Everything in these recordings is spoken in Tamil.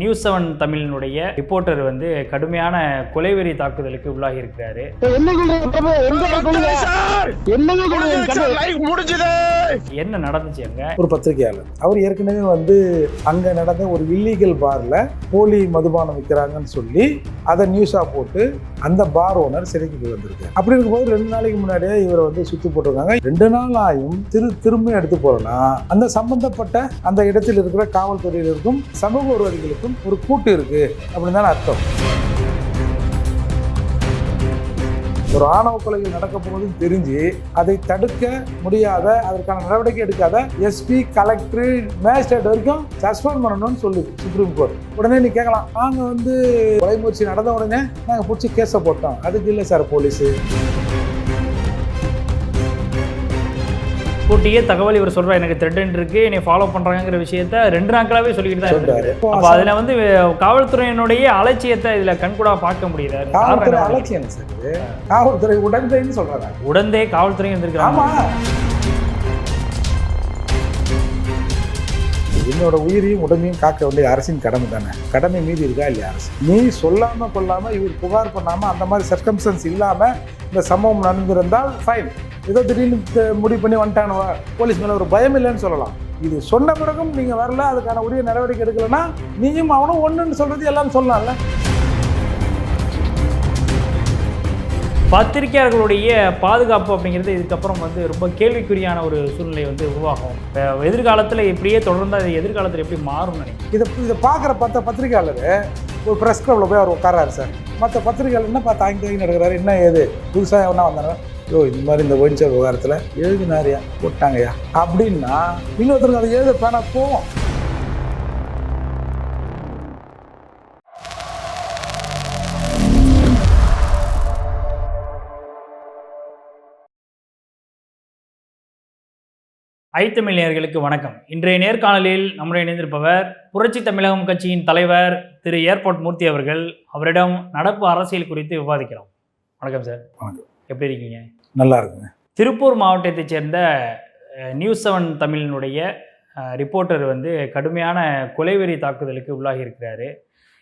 நியூஸ் செவன் தமிழினுடைய ரிப்போர்ட்டர் வந்து கடுமையான கொலைவெறி தாக்குதலுக்கு உள்ளாகி இருக்கிறாரு. என்ன நடந்துச்சு அங்க? ஒரு பத்திரிகையாளர். அவர் ஏற்கனவே வந்து அங்க நடந்த ஒரு இல்லீகல் பார்ல போலி மதுபானம் விற்கிறாங்கன்னு சொல்லி அதை நியூஸா போட்டு அந்த பார் ஓனர் சிறைக்கு போய் வந்திருக்காரு. அப்படி இருக்கும்போது ரெண்டு நாளைக்கு முன்னாடியே இவரை வந்து சுத்தி போட்டிருக்காங்க. ரெண்டு நாள் ஆயும் திரு திரும்ப எடுத்து போறோம்னா அந்த சம்பந்தப்பட்ட அந்த இடத்தில் இருக்கிற காவல்துறையினருக்கும் சமூக விரோதிகளுக்கும் ஒரு கூட்டு இருக்கு அப்படின்னு தானே அர்த்தம். ஒரு ஆணவ கொலைகள் நடக்க போவதும் தெரிஞ்சு அதை தடுக்க முடியாத அதற்கான நடவடிக்கை எடுக்காத எஸ்பி கலெக்டர் மேஜிஸ்ட்ரேட் வரைக்கும் சஸ்பெண்ட் பண்ணணும்னு சொல்லுது சுப்ரீம் கோர்ட் உடனே நீ கேட்கலாம் நாங்கள் வந்து கொலை முயற்சி நடந்த உடனே நாங்கள் பிடிச்சி கேஸை போட்டோம். அதுக்கு இல்லை சார் போலீஸு கூட்டியே தகவல் இவர் சொல்றா எனக்கு த்ரெட்டன் இருக்கு என்னை ஃபாலோ பண்றாங்கிற விஷயத்த ரெண்டு நாட்களாவே சொல்லிக்கிட்டு தான் இருக்காரு. அப்ப அதுல வந்து காவல்துறையினுடைய அலட்சியத்தை இதுல கண்கூடா பார்க்க காரணம் காவல்துறை? அலட்சியம் சார். காவல்துறை உடன்கைன்னு சொல்றாங்க. உடந்தே காவல்துறை இருந்திருக்காங்க என்னோட உயிரையும் உடமையும் காக்க வேண்டிய அரசின் கடமை தானே. கடமை மீதி இருக்கா இல்லையா அரசு? நீ சொல்லாம கொள்ளாம இவர் புகார் பண்ணாம அந்த மாதிரி சர்க்கம்ஸ்டன்ஸ் இல்லாம இந்த சம்பவம் நடந்திருந்தால் ஃபைன் ஏதோ திடீர்னு முடிவு பண்ணி வந்துட்டானுவா போலீஸ் மேல ஒரு பயம் இல்லைன்னு சொல்லலாம். இது சொன்ன பிறகும் நீங்க வரல அதுக்கான உரிய நடவடிக்கை எடுக்கலைன்னா நீயும் அவனும் ஒண்ணுன்னு சொல்றது எல்லாம் சொல்லலாம்ல பத்திரிகையாளர்களுடைய பாதுகாப்பு அப்படிங்கிறது இதுக்கப்புறம் வந்து ரொம்ப கேள்விக்குறியான ஒரு சூழ்நிலை வந்து உருவாகும். எதிர்காலத்துல இப்படியே தொடர்ந்து அது எதிர்காலத்துல எப்படி மாறும்னு நினைக்கிறேன் இதை இதை பார்க்குற பார்த்த பத்திரிகையாளர் ஒரு ப்ரெஸ் கிளப்பில் போய் அவர் உட்காராரு சார். மற்ற பத்திரிகையாளர் என்ன பார்த்து தாங்கி தாங்கி நடக்கிறாரு? என்ன ஏது? புதுசாக என்ன வந்தாங்க யோ இந்த மாதிரி இந்த ஒயின்சா விவகாரத்தில் எழுதினாரியா போட்டாங்கய்யா. அப்படின்னா இன்னொருத்தருக்கு அதை எழுத பேனா போவோம் ஐத்தமிழ் நேயர்களுக்கு வணக்கம். இன்றைய நேர்காணலில் நம்முடைய இணைந்திருப்பவர் புரட்சி தமிழகம் கட்சியின் தலைவர் திரு. ஏர்போர்ட் மூர்த்தி அவர்கள். அவரிடம் நடப்பு அரசியல் குறித்து விவாதிக்கிறோம். வணக்கம் சார். வணக்கம். எப்படி இருக்கீங்க? நல்லா இருக்குங்க திருப்பூர் மாவட்டத்தைச் சேர்ந்த நியூஸ் செவன் தமிழினுடைய ரிப்போர்ட்டர் வந்து கடுமையான கொலைவெறி தாக்குதலுக்கு உள்ளாகி இருக்கிறாரு.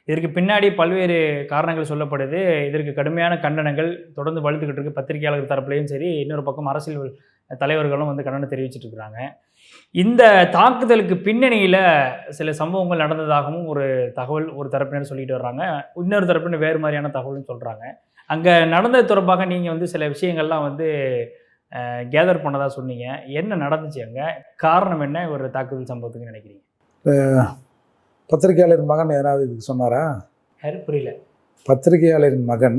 இதற்கு பின்னாடி பல்வேறு காரணங்கள் சொல்லப்படுது. இதற்கு கடுமையான கண்டனங்கள் தொடர்ந்து வலுத்துக்கிட்டு இருக்கு. பத்திரிகையாளர் தரப்புலையும் சரி இன்னொரு பக்கம் அரசியல் தலைவர்களும் வந்து கண்டனம் தெரிவிச்சிட்டு இருக்கிறாங்க. இந்த தாக்குதலுக்கு பின்னணியில் சில சம்பவங்கள் நடந்ததாகவும் ஒரு தகவல் ஒரு தரப்பினர் சொல்லிட்டு வர்றாங்க. இன்னொரு தரப்பினர் வேறு மாதிரியான தகவல்னு சொல்கிறாங்க அங்கே நடந்தது தொடர்பாக நீங்கள் வந்து சில விஷயங்கள்லாம் வந்து கேதர் பண்ணதா சொன்னீங்க. என்ன நடந்துச்சு அங்கே? காரணம் என்ன? ஒரு தாக்குதல் சம்பவத்துக்கு நினைக்கிறீங்க? பத்திரிகையாளரின் மகன் யாராவது இதுக்கு சொன்னாரா? யாரு புரியல. பத்திரிகையாளரின் மகன்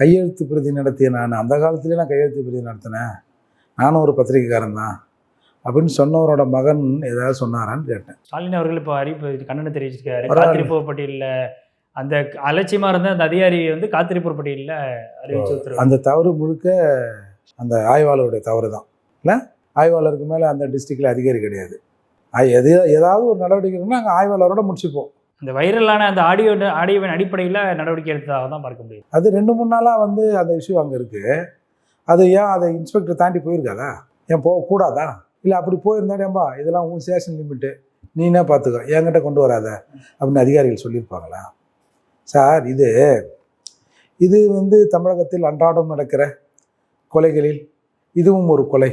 கையெழுத்து பிரதி நடத்திய நான் அந்த காலத்துலேயே நான் கையெழுத்து பிரதி நடத்தினேன். நானும் ஒரு பத்திரிகைக்காரன் தான். அப்படின்னு சொன்னவரோட மகன் ஏதாவது சொன்னாரான்னு கேட்டேன். ஸ்டாலின் அவர்கள் இப்போ அறிவிப்பு கண்டனம் தெரிவிச்சிருக்காரு. காத்திருப்பு பட்டியலில் அந்த அலட்சியமாக இருந்த அந்த அதிகாரி வந்து காத்திருப்பு பட்டியலில் அறிவிச்சு அந்த தவறு முழுக்க அந்த ஆய்வாளருடைய தவறு தான். இல்லை? ஆய்வாளருக்கு மேலே அந்த டிஸ்ட்ரிக்டில் அதிகாரி கிடையாது. எது ஏதாவது ஒரு நடவடிக்கை இருக்குன்னா அங்கே ஆய்வாளரோட முடிச்சுப்போம். அந்த வைரலான அந்த ஆடியோ ஆடியோவின் அடிப்படையில் நடவடிக்கை எடுத்ததாக தான் பார்க்க முடியும். அது ரெண்டு மூணு நாளாக வந்து அந்த இஷ்யூ அங்கே இருக்குது அது ஏன் அதை இன்ஸ்பெக்டர் தாண்டி போயிருக்காதா? ஏன் போகக்கூடாதா இல்லை அப்படி போயிருந்தாடேம்பா இதெல்லாம் உன் ஸ்டேஷன் லிமிட்டு நீனே பார்த்துக்கோ என்கிட்ட கொண்டு வராத. அப்படின்னு அதிகாரிகள் சொல்லியிருப்பாங்களா? சார் இது இது வந்து தமிழகத்தில் அன்றாடம் நடக்கிற கொலைகளில் இதுவும் ஒரு கொலை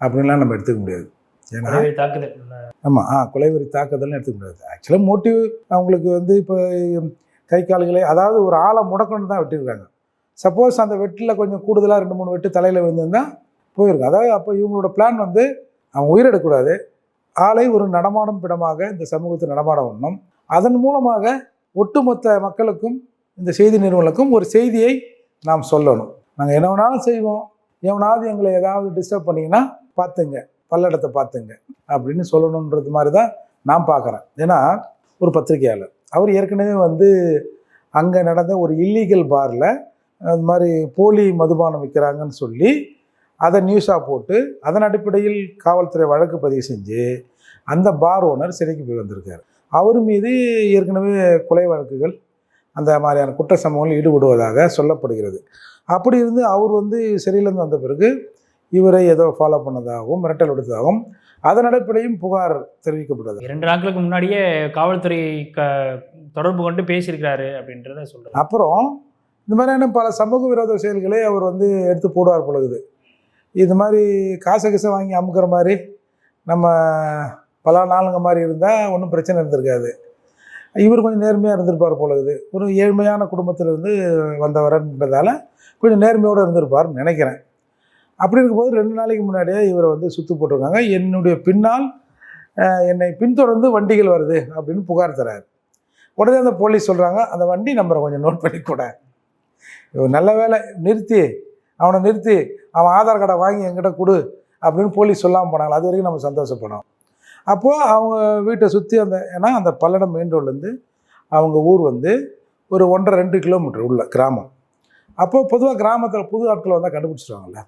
அப்படின்லாம் நம்ம எடுத்துக்க முடியாது. ஏன்னா தாக்குதல். ஆமாம் ஆ கொலைவெறி தாக்குதல்னு எடுத்துக்க முடியாது. ஆக்சுவலாக மோட்டிவ் அவங்களுக்கு வந்து இப்போ கை கால்களை அதாவது ஒரு ஆளை முடக்கணும் தான் வெட்டியிருக்காங்க சப்போஸ் அந்த வெட்டில் கொஞ்சம் கூடுதலாக ரெண்டு மூணு வெட்டு தலையில் விழுந்திருந்தா போயிருக்கும். அதாவது அப்போ இவங்களோட பிளான் வந்து அவன் உயிரிடக்கூடாது ஆளை ஒரு நடமாடும் பிடமாக இந்த சமூகத்தை நடமாட விடணும் அதன் மூலமாக ஒட்டுமொத்த மக்களுக்கும் இந்த செய்தி நிறுவனங்களுக்கும் ஒரு செய்தியை நாம் சொல்லணும். நாங்கள் என்ன வேணாலும் செய்வோம். எவனாவது எங்களை ஏதாவது டிஸ்டர்ப் பண்ணிங்கன்னா பார்த்துங்க. பல்லடத்தை பார்த்துங்க. அப்படின்னு சொல்லணுன்றது மாதிரி தான் நான் பார்க்குறேன். ஏன்னா ஒரு பத்திரிகையாளர். அவர் ஏற்கனவே வந்து அங்கே நடந்த ஒரு இல்லீகல் பாரில் அது மாதிரி போலி மதுபானம் விற்கிறாங்கன்னு சொல்லி அதை நியூஸாக போட்டு அதன் அடிப்படையில் காவல்துறை வழக்கு பதிவு செஞ்சு அந்த பார் ஓனர் சிறைக்கு போய் வந்திருக்காரு. அவர் மீது ஏற்கனவே கொலை வழக்குகள் அந்த மாதிரியான குற்ற சம்பவங்கள் ஈடுபடுவதாக சொல்லப்படுகிறது. அப்படி இருந்து அவர் வந்து சிறையிலேருந்து வந்த பிறகு இவரை ஏதோ ஃபாலோ பண்ணதாகவும் மிரட்டல் விடுத்ததாகவும் அதன் அடிப்படையும் புகார் தெரிவிக்கப்பட்டது. இரண்டு நாட்களுக்கு முன்னாடியே காவல்துறை க தொடர்பு கொண்டு பேசியிருக்கிறாரு அப்படின்றத சொல்றாரு. அப்புறம் இந்த மாதிரியான பல சமூக விரோத செயல்களை அவர் வந்து எடுத்து போடுவார் பொழுது இது மாதிரி காசை கிசை வாங்கி அமுக்கிற மாதிரி நம்ம பல நாளுங்க மாதிரி இருந்தால் ஒன்றும் பிரச்சனை இருந்திருக்காது. இவர் கொஞ்சம் நேர்மையாக இருந்திருப்பார் பொழுது ஒரு ஏழ்மையான குடும்பத்திலிருந்து வந்தவர்ன்றதால கொஞ்சம் நேர்மையோடு இருந்திருப்பார்னு நினைக்கிறேன். அப்படி இருக்கும்போது ரெண்டு நாளைக்கு முன்னாடியே இவரை வந்து சுத்து போட்டிருக்காங்க. என்னுடைய பின்னால் என்னை பின்தொடர்ந்து வண்டிகள் வருது அப்படின்னு புகார் தராரு. உடனே அந்த போலீஸ் சொல்கிறாங்க அந்த வண்டி நம்பரை கொஞ்சம் நோட் பண்ணி கூட. நல்ல வேலை நிறுத்தி அவனை நிறுத்தி அவன் ஆதார் கார்டை வாங்கி என்கிட்ட கொடு அப்படின்னு போலீஸ் சொல்லாமல் போனாங்க. அது வரைக்கும் நம்ம சந்தோஷப்படணும் அப்போது அவங்க வீட்டை சுற்றி அந்த ஏன்னா அந்த பல்லடம் மெயின் ரோட்லேருந்து அவங்க ஊர் வந்து ஒரு ஒன்றரை ரெண்டு கிலோமீட்டர் உள்ள கிராமம். அப்போது பொதுவாக கிராமத்தில் புது ஆட்கள் வந்தால் கண்டுபிடிச்சிருவாங்கல்ல.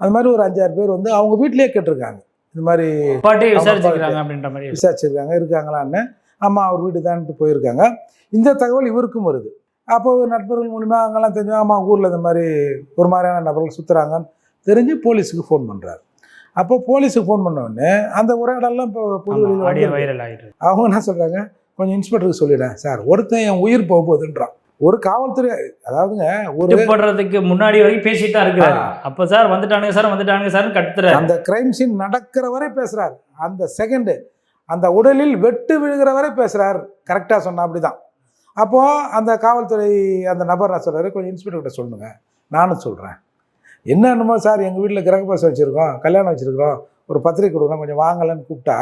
அது மாதிரி ஒரு அஞ்சாறு பேர் வந்து அவங்க வீட்டிலேயே கேட்டிருக்காங்க. இந்த மாதிரி விசாரிச்சிருக்காங்க இருக்காங்களான்னு. ஆமாம் அவர் வீடு தான்ட்டு போயிருக்காங்க. இந்த தகவல் இவருக்கும் வருது. அப்போ நண்பர்கள் மூலிமா அங்கெல்லாம் தெரிஞ்சு ஆமாம் ஊரில் இந்த மாதிரி ஒரு மாதிரியான நபர்கள் சுற்றுறாங்கன்னு தெரிஞ்சு போலீஸுக்கு ஃபோன் பண்ணுறாரு அப்போ போலீஸுக்கு ஃபோன் பண்ண உடனே அந்த உரையாடலாம் இப்போ புது. வைரல் ஆயிட்டு அவங்க என்ன சொல்கிறாங்க கொஞ்சம் இன்ஸ்பெக்டருக்கு சொல்லிடேன் சார் ஒருத்தன் என் உயிர் போக போகுதுன்றான். ஒரு காவல்துறை அதாவதுங்க ஒரு போடுறதுக்கு முன்னாடி வரைக்கும் பேசிட்டு தான் இருக்கிறாரு. அப்ப சார் வந்துட்டானுங்க சார் வந்துட்டானுங்க சார் கத்துறாரு. அந்த கிரைம் சீன் நடக்கிற வரை பேசுறார். அந்த செகண்டு அந்த உடலில் வெட்டு விழுகிற வரை பேசுறார். கரெக்டாக சொன்னா அப்படிதான். அப்போ அந்த காவல்துறை அந்த நபர் நான் சொல்றாரு? கொஞ்சம் இன்ஸ்பெக்டர்கிட்ட சொல்லுங்க. நானும் சொல்கிறேன் என்ன என்னமோ சார் எங்கள் வீட்டில் கிரகபாசம் வச்சுருக்கோம் கல்யாணம் வச்சுருக்கோம் ஒரு பத்திரிக்கை கொடுக்குறோம் கொஞ்சம் வாங்கலன்னு கூப்பிட்டா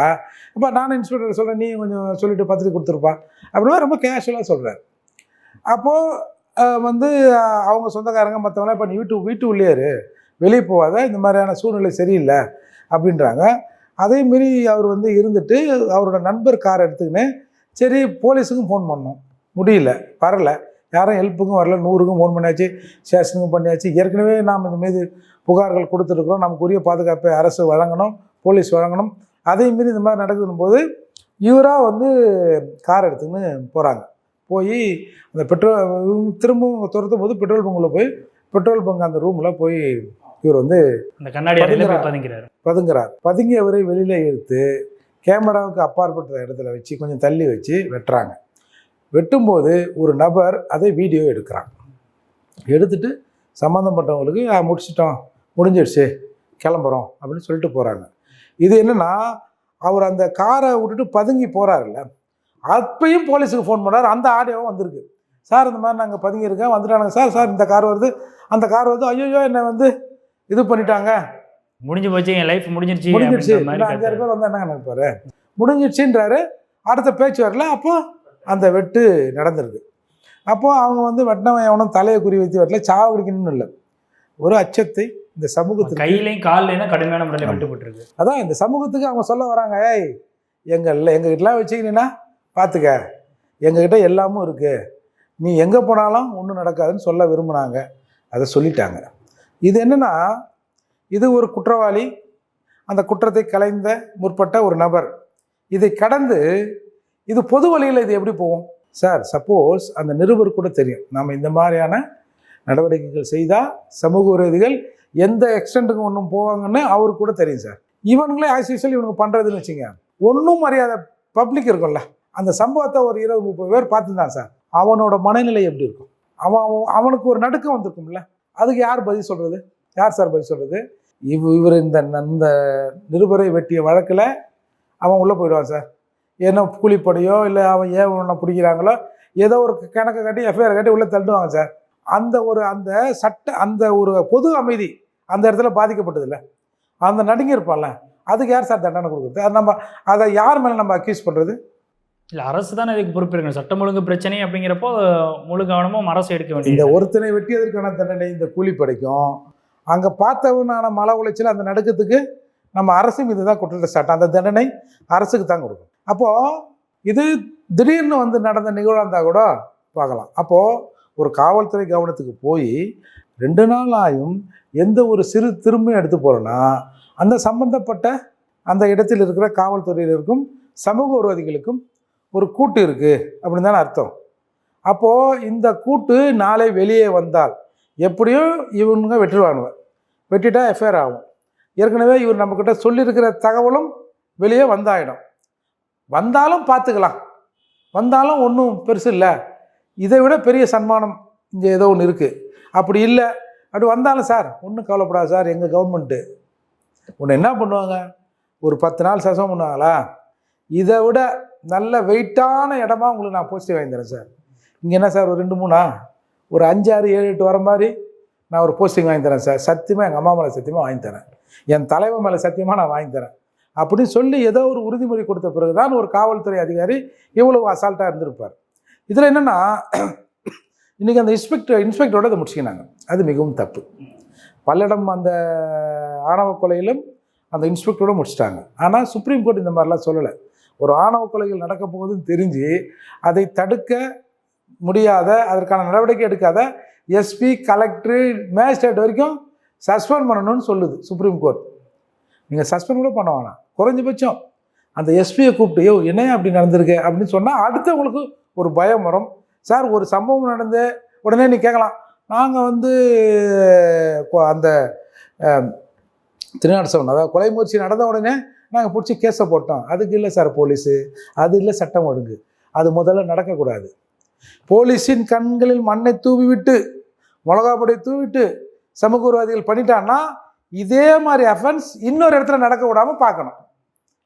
அப்போ நானும் இன்ஸ்பெக்டர் சொல்கிறேன் நீ கொஞ்சம் சொல்லிவிட்டு பத்திரிக்கை கொடுத்துருப்பா. அப்படின்னா ரொம்ப கேஷுவலாக சொல்கிறார் அப்போது வந்து அவங்க சொந்தக்காரங்க மற்றவங்களாம் இப்போ நீ வீட்டு வீட்டு உள்ளே இரு. வெளியே போகாத இந்த மாதிரியான சூழ்நிலை சரியில்லை. அப்படின்றாங்க. அதே மாரி அவர் வந்து இருந்துட்டு அவரோட நண்பர் கார் எடுத்துக்கின்னு சரி போலீஸுக்கும் ஃபோன் பண்ணோம். முடியல வரலை. யாரும் ஹெல்ப்புக்கும் வரல நூறுக்கும் ஃபோன் பண்ணியாச்சு ஸ்டேஷனுக்கும் பண்ணியாச்சு. ஏற்கனவே நாம் இந்த மீது புகார்கள் கொடுத்துருக்குறோம். நமக்கு உரிய பாதுகாப்பை அரசு வழங்கணும் போலீஸ் வழங்கணும். அதே மாரி இந்த மாதிரி நடக்குதுன்னு போது இவராக வந்து கார் எடுத்துக்கின்னு போகிறாங்க போய் அந்த பெட்ரோல் திரும்பவும் துரத்தும் போது பெட்ரோல் பங்கில் போய் பெட்ரோல் பங்க் அந்த ரூமில் போய் இவர் வந்து அந்த கண்ணாடி பதுங்குறாரு. பதுங்கிறாரு. பதுங்கியவரை வெளியில் இழுத்து கேமராவுக்கு அப்பாற்பட்ட இடத்துல வச்சு கொஞ்சம் தள்ளி வச்சு வெட்டுறாங்க. வெட்டும்போது ஒரு நபர் அதை வீடியோ எடுக்கிறான். எடுத்துட்டு சம்மந்தப்பட்டவங்களுக்கு "ஆ, முடிச்சிட்டோம் முடிஞ்சிடுச்சு கிளம்புறோம் அப்படின்னு சொல்லிட்டு போகிறாங்க இது என்னன்னா அவர் அந்த காரை விட்டுட்டு பதுங்கி போகிறாருல்ல அப்பயும் போலீஸுக்கு ஃபோன் பண்ணார் அந்த ஆடியோவும் வந்திருக்கு. சார் இந்த மாதிரி நாங்கள் பதுங்கியிருக்கேன் வந்துட்டானுங்க. சார் சார் இந்த கார் வருது. அந்த கார் வருது ஐயோ என்னை வந்து இது பண்ணிட்டாங்க. முடிஞ்சு போச்சு என் லைஃப் முடிஞ்சிருச்சு இன்னும் அஞ்சாறு. பேர் வந்தா என்ன நினைப்பாரு. முடிஞ்சிடுச்சுன்றாரு அடுத்த பேச்சு வரல அப்போ அந்த வெட்டு நடந்திருக்கு. அப்போ அவங்க வந்து வெட்டினவன் எவனும் தலையை குறி வைத்து வெட்டல சாவு குடிக்கணும்னு இல்லை. ஒரு அச்சத்தை இந்த சமூகத்துக்கு கையிலையும் கால்லையும் கடுமையான முறையில் வெட்டுப்பட்டிருக்கு அதான் இந்த சமூகத்துக்கு அவங்க சொல்ல வராங்க ஏய் எங்கள் எங்ககிட்டலாம் வச்சுக்கினீங்கன்னா பார்த்துக்க எங்ககிட்ட எல்லாமும் இருக்குது நீ எங்கே போனாலும் ஒன்றும் நடக்காதுன்னு சொல்ல விரும்புனாங்க. அதை சொல்லிட்டாங்க. இது என்னன்னா இது ஒரு குற்றவாளி அந்த குற்றத்தை கலைந்த முற்பட்ட ஒரு நபர். இதை கடந்து இது பொது வழியில் இது எப்படி போகும்? சார் சப்போஸ் அந்த நிருபர் கூட தெரியும். நாம் இந்த மாதிரியான நடவடிக்கைகள் செய்தால் சமூக விரோதிகள் எந்த எக்ஸ்டெண்ட்டுக்கு ஒன்றும் போவாங்கன்னு அவருக்கு கூட தெரியும் சார். இவங்களே ஆஸ் யூஸ்வல் இவனுக்கு பண்ணுறதுன்னு வச்சுங்க ஒன்றும் மரியாத பப்ளிக் இருக்கும்ல. அந்த சம்பவத்தை ஒரு இருபது முப்பது பேர் பார்த்துருந்தான் சார். அவனோட மனநிலை எப்படி இருக்கும்? அவன் அவன்- அவனுக்கு ஒரு நடுக்கம் வந்திருக்கும்ல. அதுக்கு யார் பதில் சொல்கிறது யார் சார் பதில் சொல்கிறது இவ் இவர் இந்த இந்த நிருபரை வெட்டிய வழக்கில் அவன் உள்ளே போயிடுவான் சார். ஏன்னா கூலிப்படையோ இல்லை அவன் ஏன் உன்னை பிடிக்கிறாங்களோ ஏதோ ஒரு கணக்கை கட்டி எஃப்ஐஆர் கட்டி உள்ளே தள்ளுவாங்க சார் அந்த ஒரு அந்த சட்ட அந்த ஒரு பொது அமைதி அந்த இடத்துல பாதிக்கப்பட்டதில்ல. அந்த நடுங்கி இருப்பான்ல அதுக்கு யார் சார் தண்டனை கொடுக்குறது? அது நம்ம அதை யார் மேலே நம்ம அக்யூஸ் பண்ணுறது இல்ல அரசு தானே இதுக்கு பொறுப்பு இருக்கணும் சட்டம் ஒழுங்கு பிரச்சனை அப்படிங்கிறப்போ முழு கவனமும் அரசு எடுக்க இந்த வேண்டியது ஒருத்தனை வெட்டியதற்கான தண்டனை இந்த கூலிப்படைக்கும்? அங்கே பார்த்தவனான மன உளைச்சல் அந்த நடுக்கத்துக்கு நம்ம அரசு மீது தான் குற்றத்தை சாட்டம் அந்த தண்டனை அரசுக்கு தான் கொடுக்கும் அப்போது இது திடீர்னு வந்து நடந்த நிகழ்வாக இருந்தால் கூட பார்க்கலாம். அப்போது ஒரு காவல்துறை கவனத்துக்கு போய் ரெண்டு நாள் ஆயும் எந்த ஒரு சிறு திரும்பியும் எடுத்து போகிறோன்னா அந்த சம்பந்தப்பட்ட அந்த இடத்தில் இருக்கிற காவல்துறையினருக்கும் சமூக விரோதிகளுக்கும் ஒரு கூட்டு இருக்குது அப்படின்னு தானே அர்த்தம். அப்போது இந்த கூட்டு நாளை வெளியே வந்தால் எப்படியும் இவனுங்க வெட்டுருவானுங்க வெட்டிட்டா எஃப்ஐஆர் ஆகும். ஏற்கனவே இவர் நம்மக்கிட்ட சொல்லியிருக்கிற தகவலும் வெளியே வந்தாயிடும். வந்தாலும் பார்த்துக்கலாம். வந்தாலும் ஒன்றும் பெருசு இல்லை. இதை விட பெரிய சன்மானம் இங்கே ஏதோ ஒன்று இருக்குது அப்படி இல்லை. அப்படி வந்தாலும் சார் ஒன்றும் கவலைப்படாது சார் எங்கள் கவர்மெண்ட்டு. ஒன்று என்ன பண்ணுவாங்க? ஒரு பத்து நாள் சசம் பண்ணுவாங்களா? இதை விட நல்ல வெயிட்டான இடமா உங்களுக்கு நான் போஸ்டிங் வாங்கித்தரேன் சார். இங்கே என்ன சார் ஒரு ரெண்டு மூணா? ஒரு அஞ்சு ஆறு ஏழு எட்டு வர மாதிரி நான் ஒரு போஸ்டிங் வாங்கி தரேன் சார். சத்தியமாக எங்கள் அம்மா மேலே சத்தியமாக வாங்கி தரேன். என் தலைவர் மேலே சத்தியமாக நான் வாங்கி தரேன். அப்படின்னு சொல்லி ஏதோ ஒரு உறுதிமொழி கொடுத்த பிறகு தான் ஒரு காவல்துறை அதிகாரி இவ்வளவு அசால்ட்டாக இருந்திருப்பார். இதில் என்னென்னா இன்றைக்கி அந்த இன்ஸ்பெக்டர் இன்ஸ்பெக்டரோட அதை முடிச்சுக்கினாங்க. அது மிகவும் தப்பு. பல்லடம் அந்த ஆணவ கொலையிலும் அந்த இன்ஸ்பெக்டரோட முடிச்சிட்டாங்க. ஆனால் சுப்ரீம் கோர்ட் இந்த மாதிரிலாம் சொல்லலை. ஒரு ஆணவ கொலைகள் நடக்க போகுதுன்னு தெரிஞ்சு அதை தடுக்க முடியாத அதற்கான நடவடிக்கை எடுக்காத எஸ்பி கலெக்டர் மேஜிஸ்ட்ரேட் வரைக்கும் சஸ்பெண்ட் பண்ணணும்னு சொல்லுது சுப்ரீம் கோர்ட் நீங்கள் சஸ்பெண்ட் கூட பண்ண வேணாம். குறைஞ்சபட்சம். அந்த எஸ்பியை கூப்பிட்டு ஐயோ என்ன அப்படி நடந்திருக்கு? அப்படின்னு சொன்னால் அடுத்தவங்களுக்கு ஒரு பயம் வரும். சார் ஒரு சம்பவம் நடந்து உடனே நீ கேட்கலாம். நாங்கள் வந்து அந்த திருநாடு சவன் அதாவது கொலை முயற்சி நடந்த உடனே நாங்கள் பிடிச்சி கேஸை போட்டோம். அதுக்கு இல்லை சார் போலீஸு. அது இல்லை சட்டம் ஒழுங்கு. அது முதல்ல நடக்கக்கூடாது. போலீஸின் கண்களில் மண்ணை தூவி விட்டு மிளகாப்பொடியை தூவிட்டு சமூகவாதிகள் பண்ணிட்டான்னா இதே மாதிரி அஃபென்ஸ் இன்னொரு இடத்துல நடக்க விடாமல் பார்க்கணும்.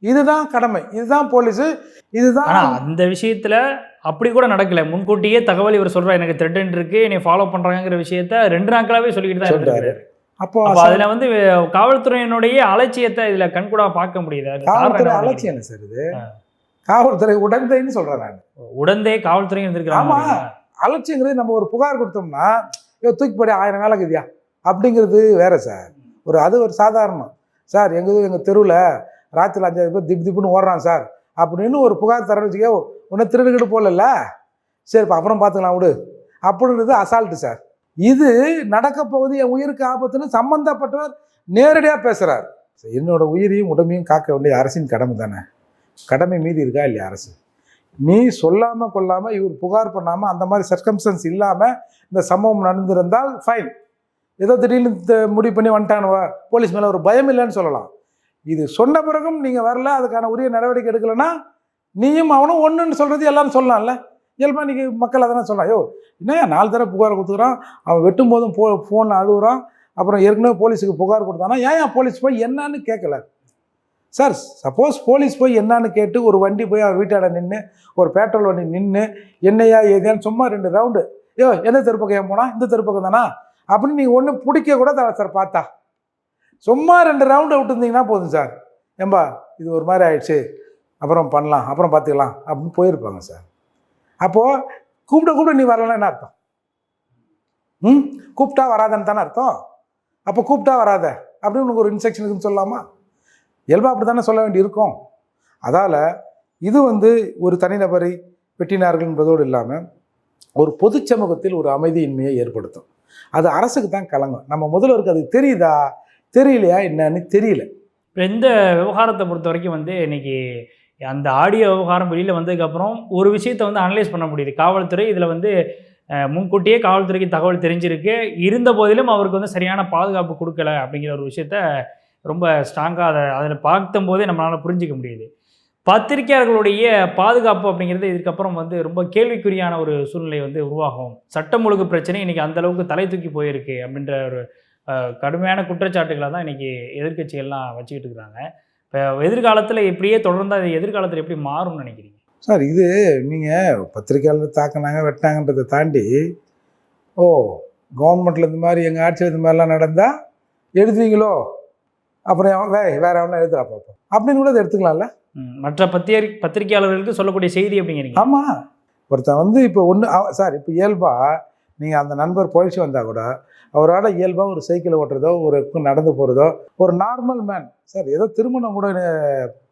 இதுதான் கடமை இதுதான் போலீஸு இதுதான் அந்த விஷயத்துல அப்படி கூட நடக்கல முன்கூட்டியே தகவல் இவர் சொல்றா எனக்கு த்ரெட்டன் இருக்கு என்னை ஃபாலோ பண்றாங்கிற விஷயத்த ரெண்டு நாட்களாவே சொல்லிக்கிட்டு தான். இருக்காரு அப்போ அதுல வந்து காவல்துறையினுடைய அலட்சியத்தை இதுல கண்கூடா பார்க்க முடியுது காவல்துறை அலட்சியம் என்ன சார் இது. காவல்துறை உடந்தைன்னு சொல்கிறேன் நான்? உடந்தே காவல்துறை இருந்திருக்காங்க ஆமா. அலட்சியங்கிறது நம்ம ஒரு புகார் கொடுத்தோம்னா ஐயோ தூக்கி போடி ஆயிரம் வேலை இருக்குதியா அப்படிங்கிறது வேற சார் ஒரு அது ஒரு சாதாரணம் சார் எங்கள் எங்கள் தெருவில் ராத்திரி அஞ்சாயிரம் பேர் திப்பு திப்புன்னு ஓடுறான் சார். அப்படின்னு ஒரு புகார் தர வச்சுக்கோ ஒன்றும் திருடுகிட்டு போகலல்ல? சரி அப்புறம் பார்த்துக்கலாம் விடு. அப்படின்றது அசால்ட்டு சார். இது நடக்க போகுது என் உயிருக்கு ஆபத்துன்னு சம்மந்தப்பட்டவர் நேரடியாக பேசுகிறார் என்னோட உயிரையும் உடம்பையும் காக்க வேண்டிய அரசின் கடமை தானே? கடமை மீறி இருக்கா இல்லையா அரசு? நீ சொல்லாமல் கொள்ளாமல் இவர் புகார் பண்ணாமல் அந்த மாதிரி சர்க்கம்ஸ்டன்ஸ் இல்லாமல் இந்த சம்பவம் நடந்திருந்தால் ஃபைன் ஏதோ திடீர்னு முடிவு பண்ணி வந்துட்டானுவா போலீஸ் மேலே ஒரு பயம் இல்லைன்னு சொல்லலாம். இது சொன்ன பிறகும் நீங்கள் வரல அதுக்கான உரிய நடவடிக்கை எடுக்கலைன்னா நீயும் அவனும் ஒன்றுன்னு சொல்கிறது எல்லாரும் சொல்லலாம்ல. இயல்பாக இன்றைக்கி மக்கள் அதெல்லாம் சொல்லலாம் ஐயோ என்னையா நாலு தடவை புகார் கொடுத்துக்கிறான் அவன் வெட்டும் போதும் போ ஃபோனில் அழுகுறான் அப்புறம் ஏற்கனவே போலீஸுக்கு புகார் கொடுத்தானா ஏன் ஏன் போலீஸ் போய் என்னன்னு கேட்கல? சார் சப்போஸ் போலீஸ் போய் என்னன்னு கேட்டு ஒரு வண்டி போய் அவர் வீட்டாட நின்று ஒரு பெட்ரோல் வண்டி நின்று என்னையா ஏதேன்னு சும்மா ரெண்டு ரவுண்டு ஐயோ எந்த தெருப்பக்கம் ஏன் போனா இந்த தெருப்பக்கம் தானா? அப்படின்னு நீங்கள் ஒன்று பிடிக்க கூட தர சார் பார்த்தா. சும்மா ரெண்டு ரவுண்டு விட்டுருந்தீங்கன்னா போதும் சார். ஏம்பா இது ஒரு மாதிரி ஆயிடுச்சு. அப்புறம் பண்ணலாம் அப்புறம் பார்த்துக்கலாம் அப்படின்னு போயிருப்பாங்க சார். அப்போது கூப்பிட கூப்பிட நீ வரலன்னா என்ன அர்த்தம்? ம்? கூப்பிட்டா வராதன்னு தானே அர்த்தம்? அப்போ கூப்பிட்டா வராத அப்படின்னு உனக்கு ஒரு இன்ஸ்ட்ரக்ஷன் இருக்குன்னு சொல்லலாமா? இயல்பாக அப்படி தானே சொல்ல வேண்டி இருக்கும். அதால் இது வந்து ஒரு தனிநபரை வெட்டினார்கள் என்பதோடு இல்லாமல் ஒரு பொது சமூகத்தில் ஒரு அமைதியின்மையை ஏற்படுத்தும். அது அரசுக்கு தான் கலங்கும். நம்ம முதல்வருக்கு அது தெரியுதா? தெரியலையா என்னன்னு தெரியல. இப்போ இந்த விவகாரத்தை பொறுத்த வரைக்கும் வந்து இன்னைக்கு அந்த ஆடியோ விவகாரம் வெளியில் வந்ததுக்கப்புறம் ஒரு விஷயத்தை வந்து அனலைஸ் பண்ண முடியுது. காவல்துறை இதில் வந்து முன்கூட்டியே காவல்துறைக்கு தகவல் தெரிஞ்சிருக்கு. இருந்த போதிலும் அவருக்கு வந்து சரியான பாதுகாப்பு கொடுக்கல அப்படிங்கிற ஒரு விஷயத்த ரொம்ப ஸ்ட்ராங்காக அதை அதில் பார்த்தும் போதே நம்மளால் புரிஞ்சிக்க முடியுது. பத்திரிகையாளர்களுடைய பாதுகாப்பு அப்படிங்கிறது இதுக்கப்புறம் வந்து ரொம்ப கேள்விக்குறியான ஒரு சூழ்நிலை வந்து உருவாகும். சட்டம் ஒழுங்கு பிரச்சனை இன்றைக்கி அந்தளவுக்கு தலை தூக்கி போயிருக்கு அப்படின்ற ஒரு கடுமையான குற்றச்சாட்டுகளை தான் இன்னைக்கு எதிர்க்கட்சிகள்லாம் வச்சுக்கிட்டு இருக்கிறாங்க. இப்போ எதிர்காலத்தில் இப்படியே தொடர்ந்து அது எதிர்காலத்தில் எப்படி மாறும்னு நினைக்கிறீங்க? சார் இது நீங்கள் பத்திரிக்கையாளர் தாக்குனாங்க வெட்டினாங்கன்றதை தாண்டி ஓ கவர்மெண்ட்டில் இந்த மாதிரி எங்கள் ஆட்சியில் இந்த மாதிரிலாம் நடந்தால் எழுதுவீங்களோ? அப்புறம் வே வேற எவனா எழுதுறா பார்ப்போம் அப்படின்னு கூட அதை எடுத்துக்கலாம்ல? மற்ற பத்திரி பத்திரிகையாளர்களுக்கு சொல்லக்கூடிய செய்தி அப்படிங்கிறீங்க? ஆமாம் ஒருத்தன் வந்து இப்போ ஒன்று சார் இப்போ இயல்பாக நீங்கள் அந்த நண்பர் பொழிச்சு வந்தால் கூட அவரால் இயல்பாக ஒரு சைக்கிள் ஓட்டுறதோ ஒரு நடந்து போகிறதோ ஒரு நார்மல் மேன் சார் ஏதோ திருமணம் கூட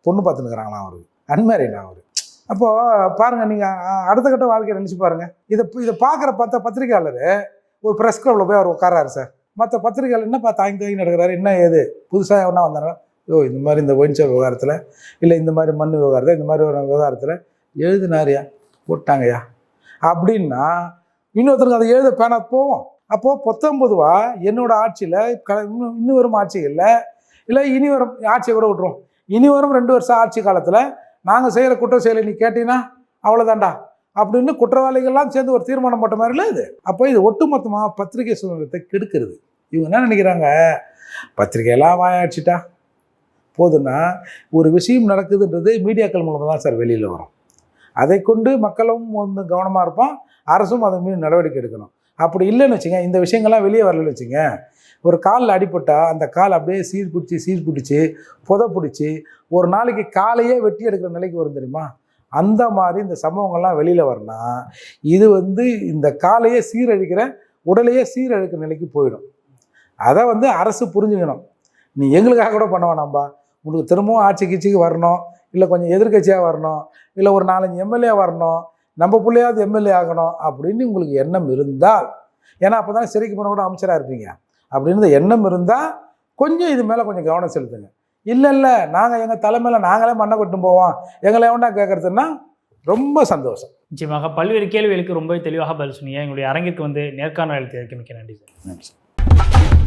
பொண்ணு பொண்ணு இருக்கிறாங்களா அவருக்கு அன்மேரிடா அவர். அப்போது பாருங்கள் நீங்கள் அடுத்த கட்ட வாழ்க்கையை நினச்சி பாருங்கள் இதை இதை பார்க்குற பார்த்த பத்திரிக்கையாளர் ஒரு ப்ரெஸ் கிளப்பில் போய் அவர் உட்காராரு சார். மற்ற பத்திரிக்கையாளர் என்னப்பா தாங்கி தாங்கி நடக்கிறாரு என்ன ஏது? புதுசாக எவனா வந்தாங்க ஓ இந்த மாதிரி இந்த ஒயின் விவகாரத்தில் இல்லை இந்த மாதிரி மண் விவகாரத்தில் இந்த மாதிரி ஒரு விவகாரத்தில் எழுதினாரியா? போட்டாங்கய்யா அப்படின்னா இன்னொருத்தருக்கு அதை எழுத பேனா போவோம். அப்போது பத்தொம்பதுவா என்னோட ஆட்சியில் க இன்னும் இன்னும் வரும் ஆட்சிகளில் இல்லை. இனி வரும் ஆட்சியை கூட விட்ருவோம் இனி வரும் ரெண்டு வருஷம் ஆட்சி காலத்தில் நாங்கள் செய்கிற குற்ற செயலை நீ கேட்டீங்கன்னா அவ்வளோதான்டா அப்படின்னு குற்றவாளிகள்லாம் சேர்ந்து ஒரு தீர்மானம் போட்ட மாதிரி இல்லை இது. அப்போ இது ஒட்டுமொத்தமாக பத்திரிகை சுதந்திரத்தை கெடுக்கிறது. இவங்க என்ன நினைக்கிறாங்க? பத்திரிகையெல்லாம் வாயாச்சுட்டா போதுன்னா ஒரு விஷயம் நடக்குதுன்றது மீடியாக்கள் மூலமாக தான் சார் வெளியில் வரும். அதை கொண்டு மக்களும் வந்து கவனமாக இருப்பான் அரசும் அதை மீது நடவடிக்கை எடுக்கணும். அப்படி இல்லைன்னு வச்சுங்க இந்த விஷயங்கள்லாம் வெளியே வரலன்னு வச்சுங்க ஒரு காலில் அடிபட்டால் அந்த கால் அப்படியே சீர் பிடிச்சி சீர் பிடிச்சி புதை பிடிச்சி ஒரு நாளைக்கு காலையே வெட்டி எடுக்கிற நிலைக்கு வரும் தெரியுமா? அந்த மாதிரி இந்த சம்பவங்கள்லாம் வெளியில் வரலாம் இது வந்து இந்த காலையே சீரழிக்கிற உடலையே சீரழிக்கிற நிலைக்கு போயிடும். அதை வந்து அரசு புரிஞ்சுக்கணும். நீ எங்களுக்காக கூட பண்ண வேணாம்பா. உங்களுக்கு திரும்பவும் ஆட்சி கீட்சிக்கு வரணும். இல்லை கொஞ்சம் எதிர்க்கட்சியாக வரணும் இல்லை ஒரு நாலஞ்சு எம்எல்ஏ வரணும் நம்ம பிள்ளையாவது எம்எல்ஏ ஆகணும் அப்படின்னு உங்களுக்கு எண்ணம் இருந்தால் ஏன்னா அப்போ தானே சிறைக்கு போன கூட அமைச்சராக இருப்பீங்க. அப்படின்னு எண்ணம் இருந்தால் கொஞ்சம் இது மேலே கொஞ்சம் கவனம் செலுத்துங்க. இல்லை இல்லை நாங்கள் எங்கள் தலைமையில் நாங்களே மண்ணை கொட்டும் போவோம். எங்களை எவனா கேட்குறதுன்னா ரொம்ப சந்தோஷம். நிச்சயமாக பல்வேறு கேள்விகளுக்கு ரொம்ப தெளிவாக பதில் சொன்னீங்க. எங்களுடைய அரங்கிற்கு வந்து நேர்காணல் அளித்ததற்கு மிக்க நன்றி சார். நன்றி